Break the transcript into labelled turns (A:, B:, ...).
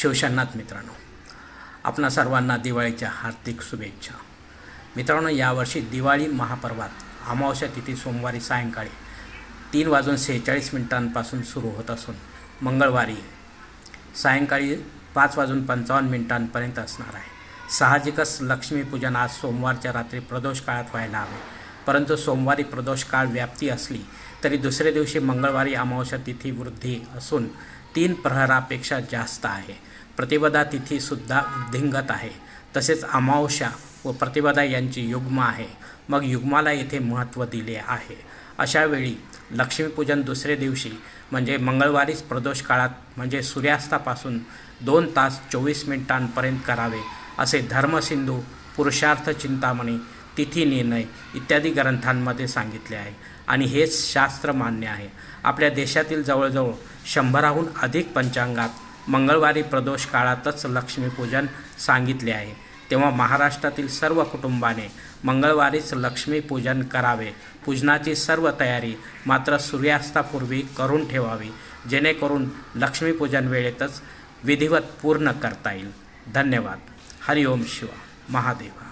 A: शिवशनाथ मित्रांनो आपणा सर्वांना दिवाळीच्या हार्दिक शुभेच्छा. मित्रांनो यावर्षी दिवाळी महापर्वात अमावस्या तिथी सोमवारी सायंकाळी तीन वाजून सेहेचाळीस मिनिटांपासून सुरू होत असून मंगळवारी सायंकाळी पाच वाजून पंचावन्न मिनिटांपर्यंत असणार आहे. साहजिकच लक्ष्मीपूजन आज सोमवारच्या रात्री प्रदोष काळात व्हायला हवे. परंतु सोमवारी प्रदोष काळ व्याप्ती असली तरी दुसऱ्या दिवशी मंगळवारी अमावस्या तिथी वृद्धी असून तीन प्रहरापेक्षा जास्त आहे. प्रतिपदा तिथीसुद्धा वृद्धिंगत आहे. तसेच अमावस्या व प्रतिपदा यांची युग्म आहे. मग युग्माला येथे महत्त्व दिले आहे. अशा वेळी लक्ष्मीपूजन दुसऱ्या दिवशी म्हणजे मंगळवारीच प्रदोष काळात म्हणजे सूर्यास्तापासून दोन तास चोवीस मिनिटांपर्यंत करावे असे धर्मसिंधू पुरुषार्थ चिंतामणी तिथी निर्णय इत्यादी ग्रंथांमध्ये सांगितले आहे. आणि हेच शास्त्र मान्य आहे. आपल्या देशातील जवळजवळ शंभराहून अधिक पंचांगात मंगळवारी प्रदोष काळातच लक्ष्मीपूजन सांगितले आहे. तेव्हा महाराष्ट्रातील सर्व कुटुंबाने मंगळवारीच लक्ष्मीपूजन करावे. पूजनाची सर्व तयारी मात्र सूर्यास्तापूर्वी करून ठेवावी जेणेकरून लक्ष्मीपूजन वेळेतच विधिवत पूर्ण करता येईल. धन्यवाद. हरिओम शिवा. महादेवा.